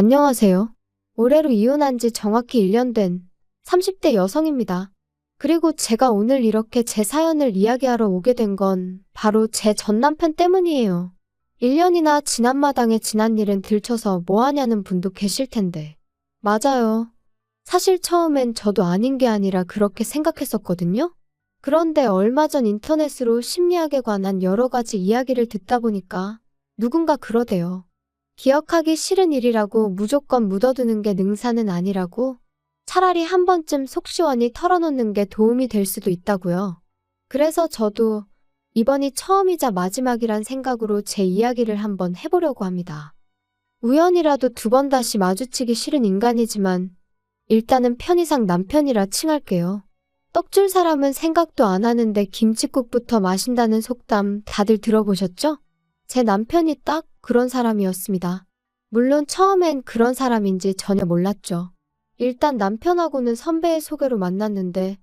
안녕하세요. 올해로 이혼한 지 정확히 1년 된 30대 여성입니다. 그리고 제가 오늘 이렇게 제 사연을 이야기하러 오게 된 건 바로 제 전 남편 때문이에요. 1년이나 지난 마당에 지난 일은 들춰서 뭐 하냐는 분도 계실 텐데. 맞아요. 사실 처음엔 저도 아닌 게 아니라 그렇게 생각했었거든요. 그런데 얼마 전 인터넷으로 심리학에 관한 여러 가지 이야기를 듣다 보니까 누군가 그러대요. 기억하기 싫은 일이라고 무조건 묻어두는 게 능사는 아니라고 차라리 한 번쯤 속 시원히 털어놓는 게 도움이 될 수도 있다고요. 그래서 저도 이번이 처음이자 마지막이란 생각으로 제 이야기를 한번 해보려고 합니다. 우연이라도 두 번 다시 마주치기 싫은 인간이지만 일단은 편의상 남편이라 칭할게요. 떡줄 사람은 생각도 안 하는데 김치국부터 마신다는 속담 다들 들어보셨죠? 제 남편이 딱 그런 사람이었습니다. 물론 처음엔 그런 사람인지 전혀 몰랐죠. 일단 남편하고는 선배의 소개로 만났는데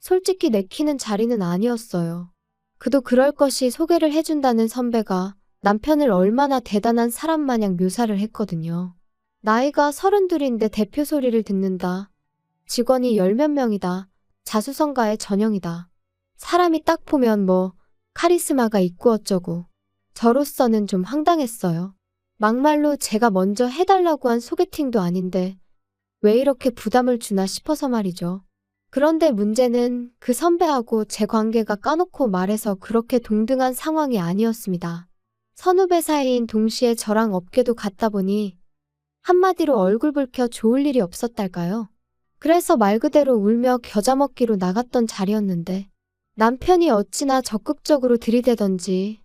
솔직히 내키는 자리는 아니었어요. 그도 그럴 것이 소개를 해준다는 선배가 남편을 얼마나 대단한 사람 마냥 묘사를 했거든요. 나이가 서른둘인데 대표 소리를 듣는다. 직원이 열 몇 명이다. 자수성가의 전형이다. 사람이 딱 보면 뭐 카리스마가 있고 어쩌고. 저로서는 좀 황당했어요. 막말로 제가 먼저 해달라고 한 소개팅도 아닌데 왜 이렇게 부담을 주나 싶어서 말이죠. 그런데 문제는 그 선배하고 제 관계가 까놓고 말해서 그렇게 동등한 상황이 아니었습니다. 선후배 사이인 동시에 저랑 업계도 같다 보니 한마디로 얼굴 붉혀 좋을 일이 없었달까요? 그래서 말 그대로 울며 겨자 먹기로 나갔던 자리였는데 남편이 어찌나 적극적으로 들이대던지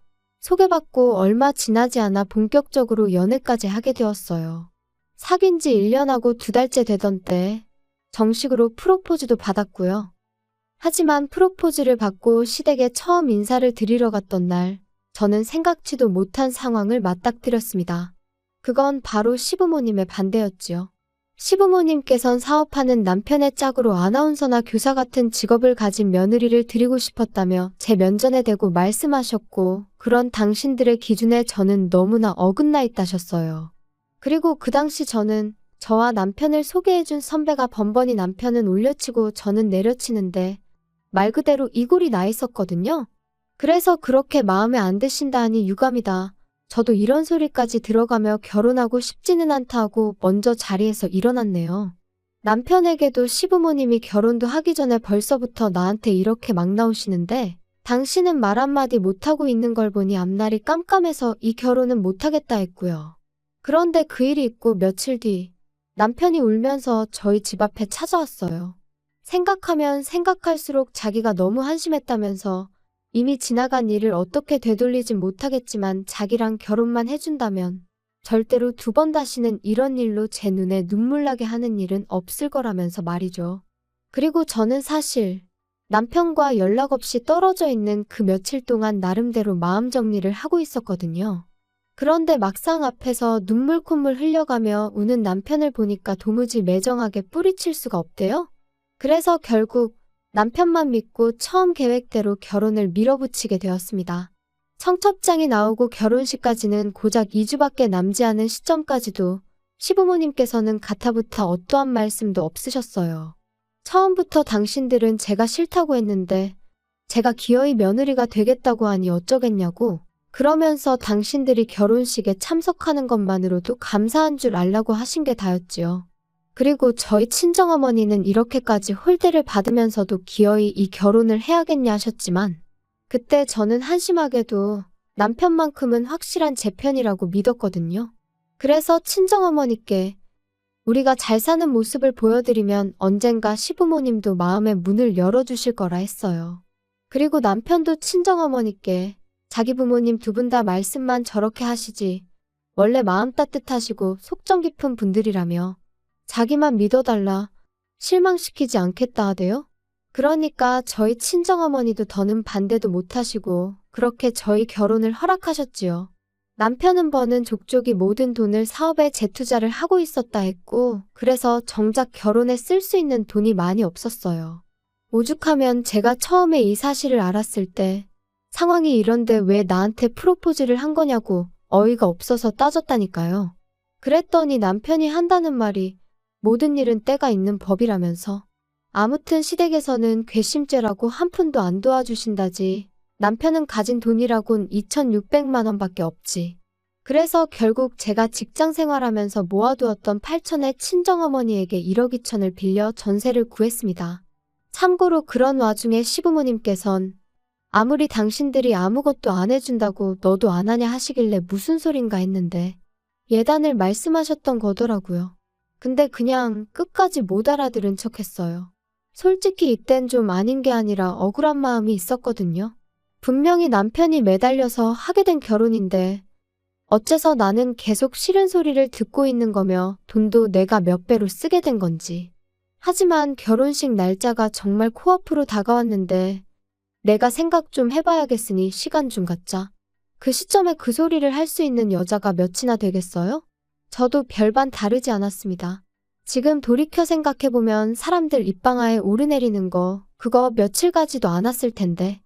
소개받고 얼마 지나지 않아 본격적으로 연애까지 하게 되었어요. 사귄 지 1년하고 두 달째 되던 때 정식으로 프로포즈도 받았고요. 하지만 프로포즈를 받고 시댁에 처음 인사를 드리러 갔던 날 저는 생각지도 못한 상황을 맞닥뜨렸습니다. 그건 바로 시부모님의 반대였지요. 시부모님께선 사업하는 남편의 짝으로 아나운서나 교사 같은 직업을 가진 며느리를 드리고 싶었다며 제 면전에 대고 말씀하셨고 그런 당신들의 기준에 저는 너무나 어긋나 있다셨어요. 그리고 그 당시 저는 저와 남편을 소개해준 선배가 번번이 남편은 올려치고 저는 내려치는데 말 그대로 이골이 나 있었거든요. 그래서 그렇게 마음에 안 드신다 하니 유감이다. 저도 이런 소리까지 들어가며 결혼하고 싶지는 않다 하고 먼저 자리에서 일어났네요. 남편에게도 시부모님이 결혼도 하기 전에 벌써부터 나한테 이렇게 막 나오시는데 당신은 말 한마디 못하고 있는 걸 보니 앞날이 깜깜해서 이 결혼은 못하겠다 했고요. 그런데 그 일이 있고 며칠 뒤 남편이 울면서 저희 집 앞에 찾아왔어요. 생각하면 생각할수록 자기가 너무 한심했다면서 이미 지나간 일을 어떻게 되돌리진 못하겠지만 자기랑 결혼만 해준다면 절대로 두 번 다시는 이런 일로 제 눈에 눈물 나게 하는 일은 없을 거라면서 말이죠. 그리고 저는 사실 남편과 연락 없이 떨어져 있는 그 며칠 동안 나름대로 마음 정리를 하고 있었거든요. 그런데 막상 앞에서 눈물 콧물 흘려가며 우는 남편을 보니까 도무지 매정하게 뿌리칠 수가 없대요. 그래서 결국 남편만 믿고 처음 계획대로 결혼을 밀어붙이게 되었습니다. 청첩장이 나오고 결혼식까지는 고작 2주밖에 남지 않은 시점까지도 시부모님께서는 가타부터 어떠한 말씀도 없으셨어요. 처음부터 당신들은 제가 싫다고 했는데 제가 기어이 며느리가 되겠다고 하니 어쩌겠냐고 그러면서 당신들이 결혼식에 참석하는 것만으로도 감사한 줄 알라고 하신 게 다였지요. 그리고 저희 친정어머니는 이렇게까지 홀대를 받으면서도 기어이 이 결혼을 해야겠냐 하셨지만 그때 저는 한심하게도 남편만큼은 확실한 제 편이라고 믿었거든요. 그래서 친정어머니께 우리가 잘 사는 모습을 보여드리면 언젠가 시부모님도 마음의 문을 열어주실 거라 했어요. 그리고 남편도 친정어머니께 자기 부모님 두 분 다 말씀만 저렇게 하시지 원래 마음 따뜻하시고 속정 깊은 분들이라며 자기만 믿어달라 실망시키지 않겠다 하대요. 그러니까 저희 친정어머니도 더는 반대도 못하시고 그렇게 저희 결혼을 허락하셨지요. 남편은 버는 족족이 모든 돈을 사업에 재투자를 하고 있었다 했고 그래서 정작 결혼에 쓸 수 있는 돈이 많이 없었어요. 오죽하면 제가 처음에 이 사실을 알았을 때 상황이 이런데 왜 나한테 프로포즈를 한 거냐고 어이가 없어서 따졌다니까요. 그랬더니 남편이 한다는 말이 모든 일은 때가 있는 법이라면서 아무튼 시댁에서는 괘씸죄라고 한 푼도 안 도와주신다지 남편은 가진 돈이라곤 2,600만 원밖에 없지. 그래서 결국 제가 직장 생활하면서 모아두었던 8천의 친정어머니에게 1억 2천을 빌려 전세를 구했습니다. 참고로 그런 와중에 시부모님께선 아무리 당신들이 아무것도 안 해준다고 너도 안 하냐 하시길래 무슨 소린가 했는데 예단을 말씀하셨던 거더라고요. 근데 그냥 끝까지 못 알아들은 척 했어요. 솔직히 이땐 좀 아닌 게 아니라 억울한 마음이 있었거든요. 분명히 남편이 매달려서 하게 된 결혼인데 어째서 나는 계속 싫은 소리를 듣고 있는 거며 돈도 내가 몇 배로 쓰게 된 건지. 하지만 결혼식 날짜가 정말 코앞으로 다가왔는데 내가 생각 좀 해봐야겠으니 시간 좀 갖자. 그 시점에 그 소리를 할 수 있는 여자가 몇이나 되겠어요? 저도 별반 다르지 않았습니다. 지금 돌이켜 생각해보면 사람들 입방아에 오르내리는 거 그거 며칠 가지도 않았을 텐데.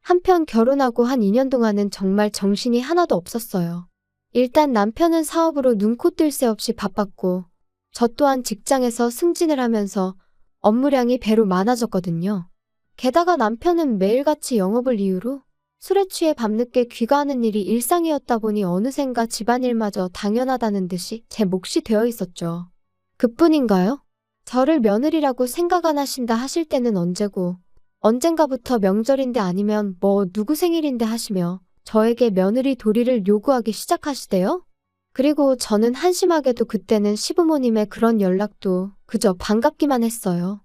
한편 결혼하고 한 2년 동안은 정말 정신이 하나도 없었어요. 일단 남편은 사업으로 눈코 뜰 새 없이 바빴고 저 또한 직장에서 승진을 하면서 업무량이 배로 많아졌거든요. 게다가 남편은 매일같이 영업을 이유로 술에 취해 밤늦게 귀가하는 일이 일상이었다 보니 어느샌가 집안일마저 당연하다는 듯이 제 몫이 되어 있었죠. 그뿐인가요? 저를 며느리라고 생각 안 하신다 하실 때는 언제고 언젠가부터 명절인데 아니면 뭐 누구 생일인데 하시며 저에게 며느리 도리를 요구하기 시작하시대요? 그리고 저는 한심하게도 그때는 시부모님의 그런 연락도 그저 반갑기만 했어요.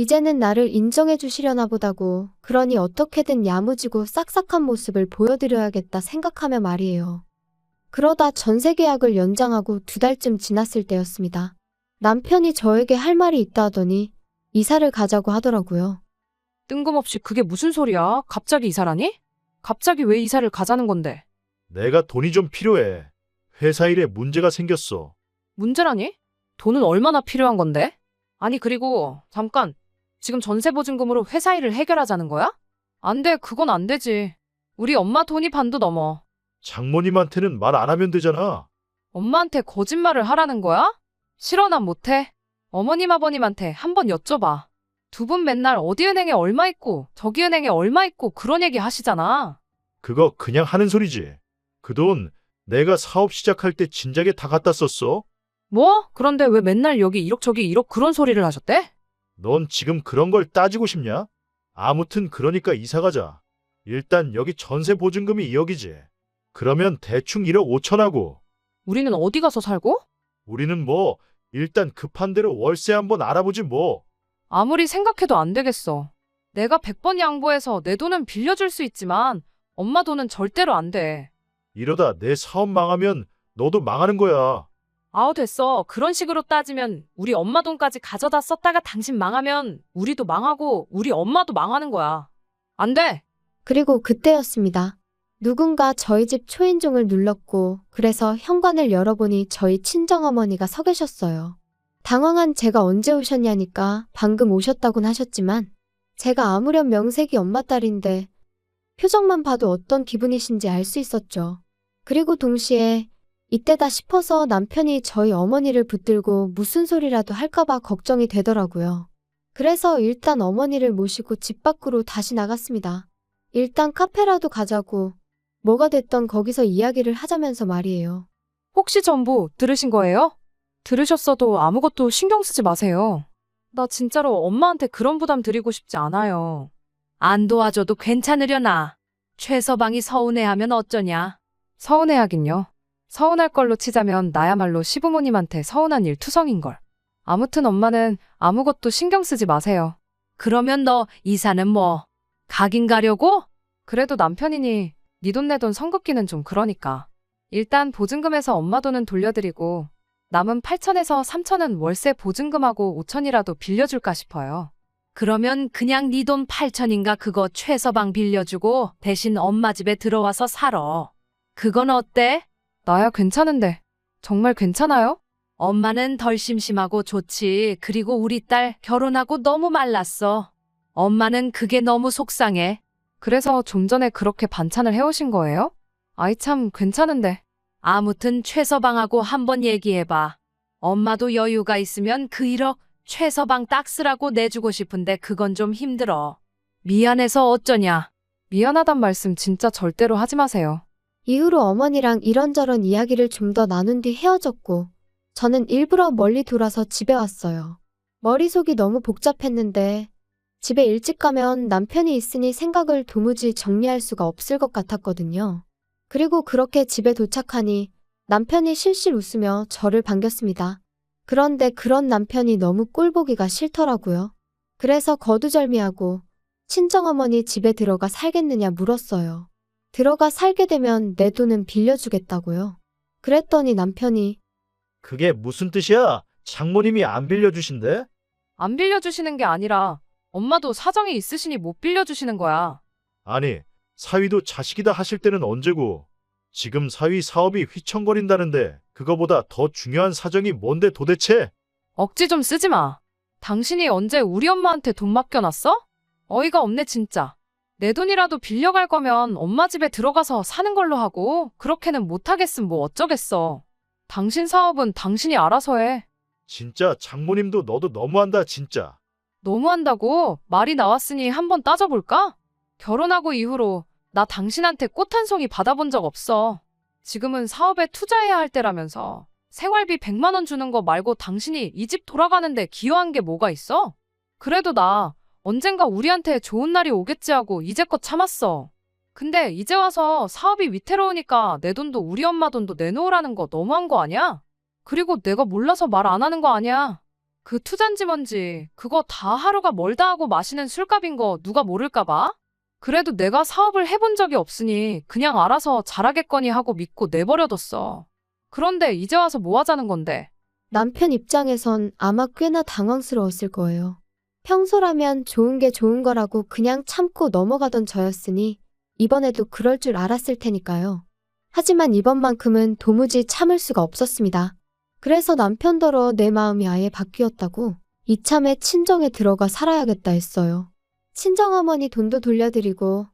이제는 나를 인정해 주시려나 보다고 그러니 어떻게든 야무지고 싹싹한 모습을 보여드려야겠다 생각하며 말이에요. 그러다 전세 계약을 연장하고 두 달쯤 지났을 때였습니다. 남편이 저에게 할 말이 있다 하더니 이사를 가자고 하더라고요. 뜬금없이 그게 무슨 소리야? 갑자기 이사라니? 갑자기 왜 이사를 가자는 건데? 내가 돈이 좀 필요해. 회사 일에 문제가 생겼어. 문제라니? 돈은 얼마나 필요한 건데? 아니, 그리고, 잠깐. 지금 전세 보증금으로 회사 일을 해결하자는 거야? 안 돼, 그건 안 되지. 우리 엄마 돈이 반도 넘어. 장모님한테는 말 안 하면 되잖아. 엄마한테 거짓말을 하라는 거야? 싫어, 난 못해. 어머님, 아버님한테 한번 여쭤봐. 두 분 맨날 어디 은행에 얼마 있고, 저기 은행에 얼마 있고, 그런 얘기 하시잖아. 그거 그냥 하는 소리지. 그 돈 내가 사업 시작할 때 진작에 다 갖다 썼어. 뭐? 그런데 왜 맨날 여기 1억 저기 1억 그런 소리를 하셨대? 넌 지금 그런 걸 따지고 싶냐? 아무튼 그러니까 이사 가자. 일단 여기 전세 보증금이 2억이지. 그러면 대충 1억 5천하고 우리는 어디 가서 살고? 우리는 뭐 일단 급한 대로 월세 한번 알아보지 뭐. 아무리 생각해도 안 되겠어. 내가 100번 양보해서 내 돈은 빌려줄 수 있지만 엄마 돈은 절대로 안 돼. 이러다 내 사업 망하면 너도 망하는 거야. 아우 됐어. 그런 식으로 따지면 우리 엄마 돈까지 가져다 썼다가 당신 망하면 우리도 망하고 우리 엄마도 망하는 거야. 안 돼. 그리고 그때였습니다. 누군가 저희 집 초인종을 눌렀고 그래서 현관을 열어보니 저희 친정어머니가 서 계셨어요. 당황한 제가 언제 오셨냐니까 방금 오셨다곤 하셨지만 제가 아무렴 명색이 엄마 딸인데 표정만 봐도 어떤 기분이신지 알 수 있었죠. 그리고 동시에 이때다 싶어서 남편이 저희 어머니를 붙들고 무슨 소리라도 할까봐 걱정이 되더라고요. 그래서 일단 어머니를 모시고 집 밖으로 다시 나갔습니다. 일단 카페라도 가자고 뭐가 됐던 거기서 이야기를 하자면서 말이에요. 혹시 전부 들으신 거예요? 들으셨어도 아무것도 신경 쓰지 마세요. 나 진짜로 엄마한테 그런 부담 드리고 싶지 않아요. 안 도와줘도 괜찮으려나. 최서방이 서운해하면 어쩌냐. 서운해하긴요. 서운할 걸로 치자면 나야말로 시부모님한테 서운한 일 투성인걸. 아무튼 엄마는 아무것도 신경 쓰지 마세요. 그러면 너 이사는 뭐? 가긴 가려고? 그래도 남편이니 네 돈 내 돈 성급기는 좀 그러니까. 일단 보증금에서 엄마 돈은 돌려드리고 남은 8천에서 3천은 월세 보증금하고 5천이라도 빌려줄까 싶어요. 그러면 그냥 네 돈 8천인가 그거 최서방 빌려주고 대신 엄마 집에 들어와서 살아. 그건 어때? 나야 괜찮은데. 정말 괜찮아요? 엄마는 덜 심심하고 좋지. 그리고 우리 딸 결혼하고 너무 말랐어. 엄마는 그게 너무 속상해. 그래서 좀 전에 그렇게 반찬을 해오신 거예요? 아이 참 괜찮은데. 아무튼 최서방하고 한번 얘기해봐. 엄마도 여유가 있으면 그 1억 최서방 딱 쓰라고 내주고 싶은데 그건 좀 힘들어. 미안해서 어쩌냐. 미안하단 말씀 진짜 절대로 하지 마세요. 이후로 어머니랑 이런저런 이야기를 좀 더 나눈 뒤 헤어졌고, 저는 일부러 멀리 돌아서 집에 왔어요. 머릿속이 너무 복잡했는데, 집에 일찍 가면 남편이 있으니 생각을 도무지 정리할 수가 없을 것 같았거든요. 그리고 그렇게 집에 도착하니 남편이 실실 웃으며 저를 반겼습니다. 그런데 그런 남편이 너무 꼴보기가 싫더라고요. 그래서 거두절미하고 친정어머니 집에 들어가 살겠느냐 물었어요. 들어가 살게 되면 내 돈은 빌려주겠다고요. 그랬더니 남편이 그게 무슨 뜻이야? 장모님이 안 빌려주신대? 안 빌려주시는 게 아니라 엄마도 사정이 있으시니 못 빌려주시는 거야. 아니, 사위도 자식이다 하실 때는 언제고? 지금 사위 사업이 휘청거린다는데 그거보다 더 중요한 사정이 뭔데 도대체? 억지 좀 쓰지 마. 당신이 언제 우리 엄마한테 돈 맡겨놨어? 어이가 없네 진짜. 내 돈이라도 빌려갈 거면 엄마 집에 들어가서 사는 걸로 하고 그렇게는 못하겠음 뭐 어쩌겠어. 당신 사업은 당신이 알아서 해. 진짜 장모님도 너도 너무한다 진짜. 너무한다고 말이 나왔으니 한번 따져볼까? 결혼하고 이후로 나 당신한테 꽃 한 송이 받아본 적 없어. 지금은 사업에 투자해야 할 때라면서 생활비 100만 원 주는 거 말고 당신이 이 집 돌아가는데 기여한 게 뭐가 있어? 그래도 나 언젠가 우리한테 좋은 날이 오겠지 하고 이제껏 참았어. 근데 이제 와서 사업이 위태로우니까 내 돈도 우리 엄마 돈도 내놓으라는 거 너무한 거 아니야? 그리고 내가 몰라서 말 안 하는 거 아니야? 그 투잔지 뭔지 그거 다 하루가 멀다 하고 마시는 술값인 거 누가 모를까 봐? 그래도 내가 사업을 해본 적이 없으니 그냥 알아서 잘하겠거니 하고 믿고 내버려뒀어. 그런데 이제 와서 뭐 하자는 건데? 남편 입장에선 아마 꽤나 당황스러웠을 거예요. 평소라면 좋은 게 좋은 거라고 그냥 참고 넘어가던 저였으니 이번에도 그럴 줄 알았을 테니까요. 하지만 이번만큼은 도무지 참을 수가 없었습니다. 그래서 남편더러 내 마음이 아예 바뀌었다고 이참에 친정에 들어가 살아야겠다 했어요. 친정어머니 돈도 돌려드리고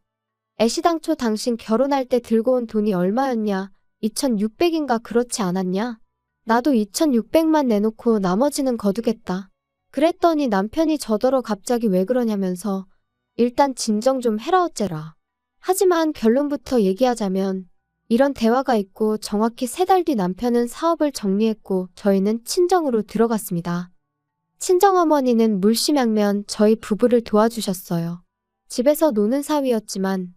애시당초 당신 결혼할 때 들고 온 돈이 얼마였냐? 2600인가 그렇지 않았냐? 나도 2600만 내놓고 나머지는 거두겠다. 그랬더니 남편이 저더러 갑자기 왜 그러냐면서 일단 진정 좀 해라 어째라. 하지만 결론부터 얘기하자면 이런 대화가 있고 정확히 세 달 뒤 남편은 사업을 정리했고 저희는 친정으로 들어갔습니다. 친정어머니는 물심양면 저희 부부를 도와주셨어요. 집에서 노는 사위였지만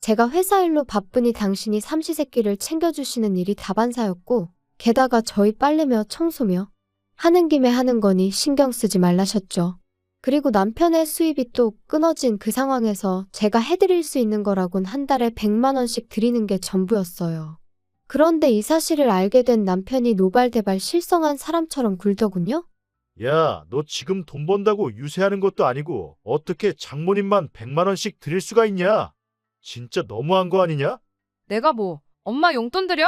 제가 회사 일로 바쁘니 당신이 삼시세끼를 챙겨주시는 일이 다반사였고 게다가 저희 빨래며 청소며 하는 김에 하는 거니 신경 쓰지 말라셨죠. 그리고 남편의 수입이 또 끊어진 그 상황에서 제가 해드릴 수 있는 거라곤 한 달에 100만 원씩 드리는 게 전부였어요. 그런데 이 사실을 알게 된 남편이 노발대발 실성한 사람처럼 굴더군요. 야, 너 지금 돈 번다고 유세하는 것도 아니고 어떻게 장모님만 100만 원씩 드릴 수가 있냐? 진짜 너무한 거 아니냐? 내가 뭐 엄마 용돈 드려?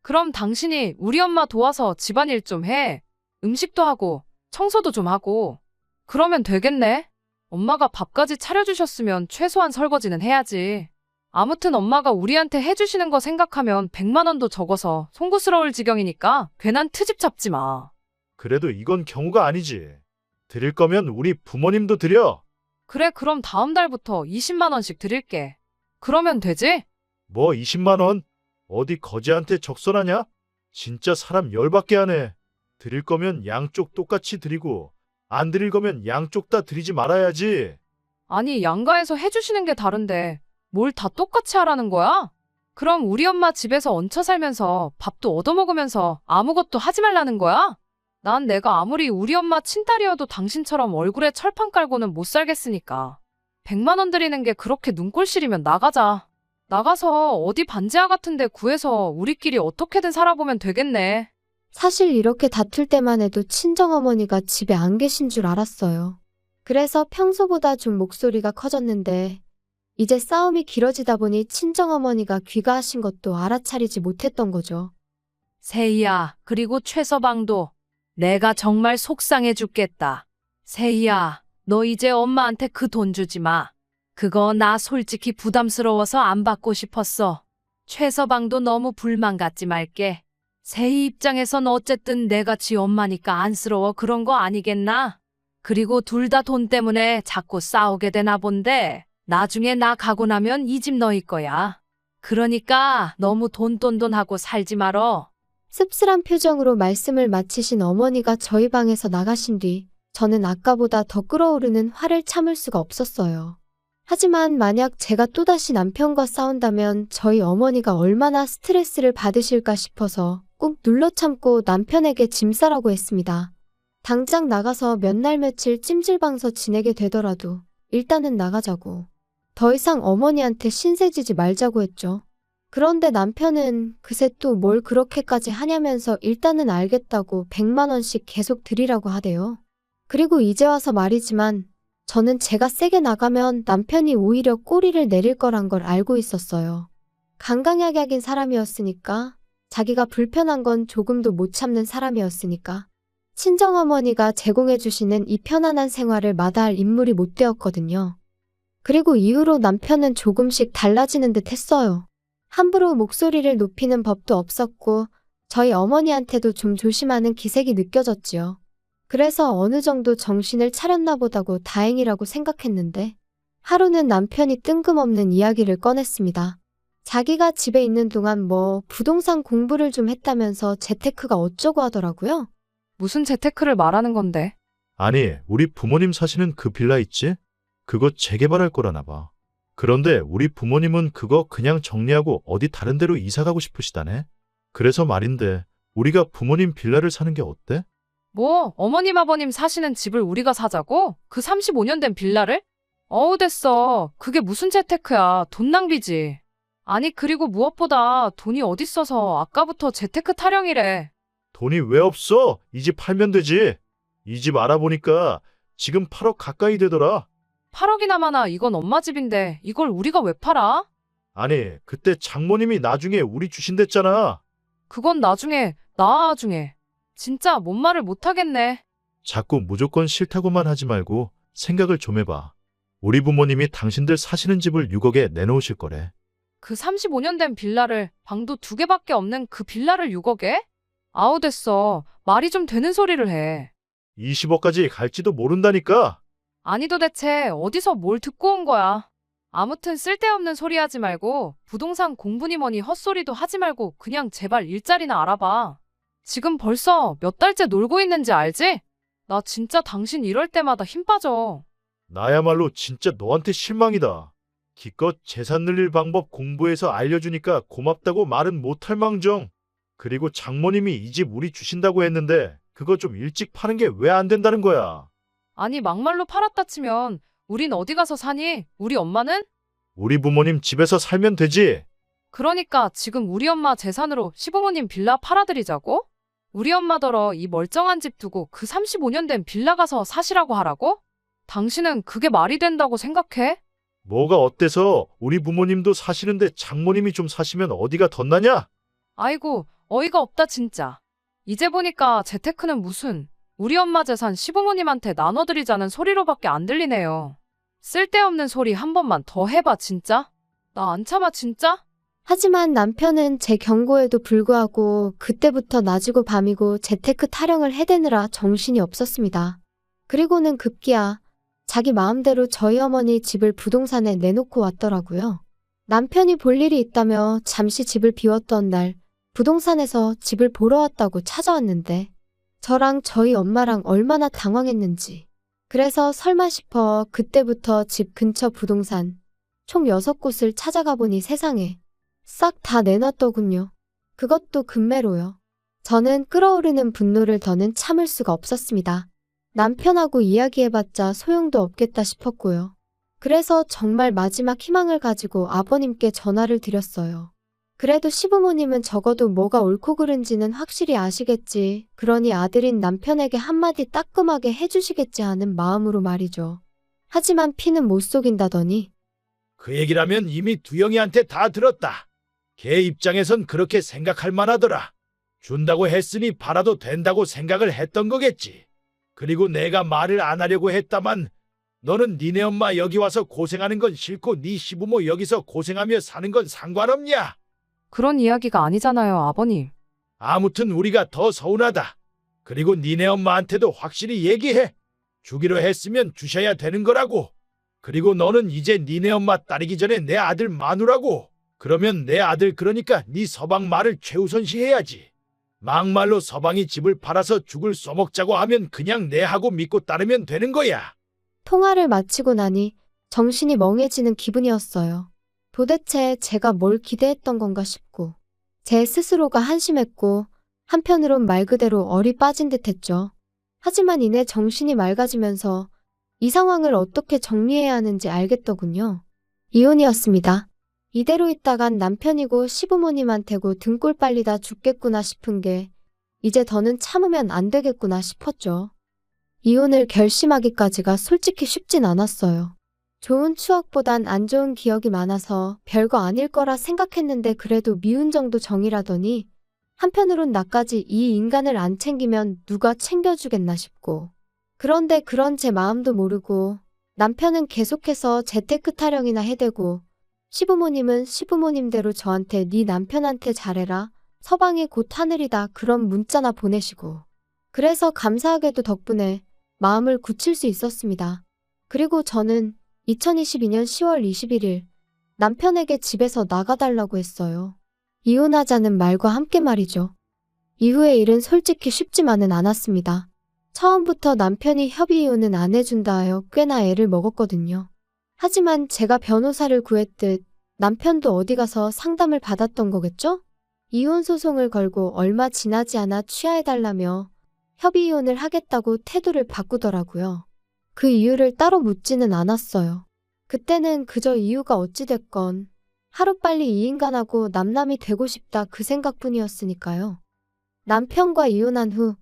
그럼 당신이 우리 엄마 도와서 집안일 좀 해. 음식도 하고 청소도 좀 하고. 그러면 되겠네. 엄마가 밥까지 차려주셨으면 최소한 설거지는 해야지. 아무튼 엄마가 우리한테 해주시는 거 생각하면 100만 원도 적어서 송구스러울 지경이니까 괜한 트집 잡지 마. 그래도 이건 경우가 아니지. 드릴 거면 우리 부모님도 드려. 그래 그럼 다음 달부터 20만 원씩 드릴게. 그러면 되지? 뭐 20만 원? 어디 거지한테 적선하냐? 진짜 사람 열받게 하네. 드릴 거면 양쪽 똑같이 드리고 안 드릴 거면 양쪽 다 드리지 말아야지. 아니, 양가에서 해주시는 게 다른데 뭘 다 똑같이 하라는 거야? 그럼 우리 엄마 집에서 얹혀 살면서 밥도 얻어먹으면서 아무것도 하지 말라는 거야? 난 내가 아무리 우리 엄마 친딸이어도 당신처럼 얼굴에 철판 깔고는 못 살겠으니까. 100만 원 드리는 게 그렇게 눈꼴 시리면 나가자. 나가서 어디 반지하 같은 데 구해서 우리끼리 어떻게든 살아보면 되겠네. 사실 이렇게 다툴 때만 해도 친정어머니가 집에 안 계신 줄 알았어요. 그래서 평소보다 좀 목소리가 커졌는데 이제 싸움이 길어지다 보니 친정어머니가 귀가하신 것도 알아차리지 못했던 거죠. 세희야, 그리고 최서방도 내가 정말 속상해 죽겠다. 세희야, 너 이제 엄마한테 그 돈 주지 마. 그거 나 솔직히 부담스러워서 안 받고 싶었어. 최서방도 너무 불만 갖지 말게. 세희 입장에선 어쨌든 내가 지 엄마니까 안쓰러워 그런 거 아니겠나? 그리고 둘 다 돈 때문에 자꾸 싸우게 되나 본데 나중에 나 가고 나면 이 집 너희 거야. 그러니까 너무 돈돈돈하고 살지 말어. 씁쓸한 표정으로 말씀을 마치신 어머니가 저희 방에서 나가신 뒤 저는 아까보다 더 끓어오르는 화를 참을 수가 없었어요. 하지만 만약 제가 또다시 남편과 싸운다면 저희 어머니가 얼마나 스트레스를 받으실까 싶어서 꾹 눌러 참고 남편에게 짐 싸라고 했습니다. 당장 나가서 몇 날 며칠 찜질방서 지내게 되더라도 일단은 나가자고. 더 이상 어머니한테 신세지지 말자고 했죠. 그런데 남편은 그새 또 뭘 그렇게까지 하냐면서 일단은 알겠다고 100만 원씩 계속 드리라고 하대요. 그리고 이제 와서 말이지만 저는 제가 세게 나가면 남편이 오히려 꼬리를 내릴 거란 걸 알고 있었어요. 강강약약인 사람이었으니까 자기가 불편한 건 조금도 못 참는 사람이었으니까 친정어머니가 제공해주시는 이 편안한 생활을 마다할 인물이 못 되었거든요. 그리고 이후로 남편은 조금씩 달라지는 듯 했어요. 함부로 목소리를 높이는 법도 없었고 저희 어머니한테도 좀 조심하는 기색이 느껴졌지요. 그래서 어느 정도 정신을 차렸나 보다고 다행이라고 생각했는데 하루는 남편이 뜬금없는 이야기를 꺼냈습니다. 자기가 집에 있는 동안 뭐 부동산 공부를 좀 했다면서 재테크가 어쩌고 하더라고요. 무슨 재테크를 말하는 건데? 아니, 우리 부모님 사시는 그 빌라 있지? 그거 재개발할 거라나 봐. 그런데 우리 부모님은 그거 그냥 정리하고 어디 다른 데로 이사 가고 싶으시다네. 그래서 말인데, 우리가 부모님 빌라를 사는 게 어때? 뭐, 어머님 아버님 사시는 집을 우리가 사자고? 그 35년 된 빌라를? 어우, 됐어. 그게 무슨 재테크야. 돈 낭비지. 아니, 그리고 무엇보다 돈이 어딨어서 아까부터 재테크 타령이래. 돈이 왜 없어? 이 집 팔면 되지. 이 집 알아보니까 지금 8억 가까이 되더라. 8억이나 많아. 이건 엄마 집인데 이걸 우리가 왜 팔아? 아니, 그때 장모님이 나중에 우리 주신댔잖아. 그건 나중에, 나중에. 진짜 뭔 말을 못하겠네. 자꾸 무조건 싫다고만 하지 말고 생각을 좀 해봐. 우리 부모님이 당신들 사시는 집을 6억에 내놓으실 거래. 그 35년 된 빌라를, 방도 두 개밖에 없는 그 빌라를 6억에? 아우, 됐어. 말이 좀 되는 소리를 해. 20억까지 갈지도 모른다니까. 아니 도대체 어디서 뭘 듣고 온 거야? 아무튼 쓸데없는 소리 하지 말고 부동산 공부니 뭐니 헛소리도 하지 말고 그냥 제발 일자리나 알아봐. 지금 벌써 몇 달째 놀고 있는지 알지? 나 진짜 당신 이럴 때마다 힘 빠져. 나야말로 진짜 너한테 실망이다. 기껏 재산 늘릴 방법 공부해서 알려주니까 고맙다고 말은 못할 망정. 그리고 장모님이 이 집 우리 주신다고 했는데 그거 좀 일찍 파는 게 왜 안 된다는 거야. 아니 막말로 팔았다 치면 우린 어디 가서 사니? 우리 엄마는? 우리 부모님 집에서 살면 되지. 그러니까 지금 우리 엄마 재산으로 시부모님 빌라 팔아드리자고? 우리 엄마더러 이 멀쩡한 집 두고 그 35년 된 빌라 가서 사시라고 하라고? 당신은 그게 말이 된다고 생각해? 뭐가 어때서 우리 부모님도 사시는데 장모님이 좀 사시면 어디가 덧나냐? 아이고, 어이가 없다 진짜. 이제 보니까 재테크는 무슨 우리 엄마 재산 시부모님한테 나눠드리자는 소리로밖에 안 들리네요. 쓸데없는 소리 한 번만 더 해봐 진짜. 나 안 참아 진짜? 하지만 남편은 제 경고에도 불구하고 그때부터 낮이고 밤이고 재테크 타령을 해대느라 정신이 없었습니다. 그리고는 급기야 자기 마음대로 저희 어머니 집을 부동산에 내놓고 왔더라고요. 남편이 볼 일이 있다며 잠시 집을 비웠던 날 부동산에서 집을 보러 왔다고 찾아왔는데 저랑 저희 엄마랑 얼마나 당황했는지. 그래서 설마 싶어 그때부터 집 근처 부동산 총 6곳을 찾아가 보니 세상에 싹 다 내놨더군요. 그것도 금매로요. 저는 끓어오르는 분노를 더는 참을 수가 없었습니다. 남편하고 이야기해봤자 소용도 없겠다 싶었고요. 그래서 정말 마지막 희망을 가지고 아버님께 전화를 드렸어요. 그래도 시부모님은 적어도 뭐가 옳고 그른지는 확실히 아시겠지. 그러니 아들인 남편에게 한마디 따끔하게 해주시겠지 하는 마음으로 말이죠. 하지만 피는 못 속인다더니 그 얘기라면 이미 두영이한테 다 들었다. 걔 입장에선 그렇게 생각할 만하더라. 준다고 했으니 팔아도 된다고 생각을 했던 거겠지. 그리고 내가 말을 안 하려고 했다만 너는 니네 엄마 여기 와서 고생하는 건 싫고 네 시부모 여기서 고생하며 사는 건 상관없냐? 그런 이야기가 아니잖아요, 아버님. 아무튼 우리가 더 서운하다. 그리고 니네 엄마한테도 확실히 얘기해. 주기로 했으면 주셔야 되는 거라고. 그리고 너는 이제 니네 엄마 따르기 전에 내 아들 마누라고. 그러면 내 아들 그러니까 네 서방 말을 최우선시해야지. 막말로 서방이 집을 팔아서 죽을 써먹자고 하면 그냥 내하고 믿고 따르면 되는 거야. 통화를 마치고 나니 정신이 멍해지는 기분이었어요. 도대체 제가 뭘 기대했던 건가 싶고, 제 스스로가 한심했고, 한편으론 말 그대로 얼이 빠진 듯 했죠. 하지만 이내 정신이 맑아지면서 이 상황을 어떻게 정리해야 하는지 알겠더군요. 이혼이었습니다. 이대로 있다간 남편이고 시부모님한테고 등골 빨리다 죽겠구나 싶은 게 이제 더는 참으면 안 되겠구나 싶었죠. 이혼을 결심하기까지가 솔직히 쉽진 않았어요. 좋은 추억보단 안 좋은 기억이 많아서 별거 아닐 거라 생각했는데 그래도 미운 정도 정이라더니 한편으론 나까지 이 인간을 안 챙기면 누가 챙겨주겠나 싶고 그런데 그런 제 마음도 모르고 남편은 계속해서 재테크 타령이나 해대고 시부모님은 시부모님대로 저한테 네 남편한테 잘해라 서방이 곧 하늘이다 그런 문자나 보내시고 그래서 감사하게도 덕분에 마음을 굳힐 수 있었습니다. 그리고 저는 2022년 10월 21일 남편에게 집에서 나가달라고 했어요. 이혼하자는 말과 함께 말이죠. 이후의 일은 솔직히 쉽지만은 않았습니다. 처음부터 남편이 협의 이혼은 안 해준다 하여 꽤나 애를 먹었거든요. 하지만 제가 변호사를 구했듯 남편도 어디 가서 상담을 받았던 거겠죠? 이혼 소송을 걸고 얼마 지나지 않아 취하해달라며 협의 이혼을 하겠다고 태도를 바꾸더라고요. 그 이유를 따로 묻지는 않았어요. 그때는 그저 이유가 어찌됐건 하루빨리 이 인간하고 남남이 되고 싶다 그 생각뿐이었으니까요. 남편과 이혼한 후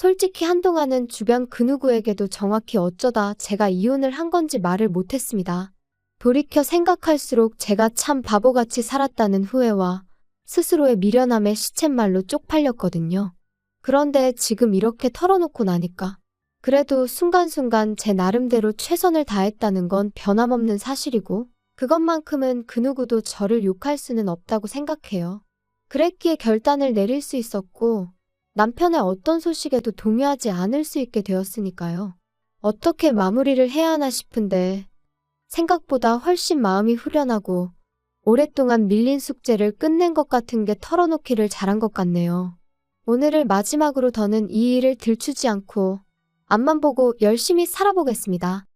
솔직히 한동안은 주변 그 누구에게도 정확히 어쩌다 제가 이혼을 한 건지 말을 못했습니다. 돌이켜 생각할수록 제가 참 바보같이 살았다는 후회와 스스로의 미련함에 시쳇말로 쪽팔렸거든요. 그런데 지금 이렇게 털어놓고 나니까 그래도 순간순간 제 나름대로 최선을 다했다는 건 변함없는 사실이고 그것만큼은 그 누구도 저를 욕할 수는 없다고 생각해요. 그랬기에 결단을 내릴 수 있었고 남편의 어떤 소식에도 동요하지 않을 수 있게 되었으니까요. 어떻게 마무리를 해야 하나 싶은데 생각보다 훨씬 마음이 후련하고 오랫동안 밀린 숙제를 끝낸 것 같은 게 털어놓기를 잘한 것 같네요. 오늘을 마지막으로 더는 이 일을 들추지 않고 앞만 보고 열심히 살아보겠습니다.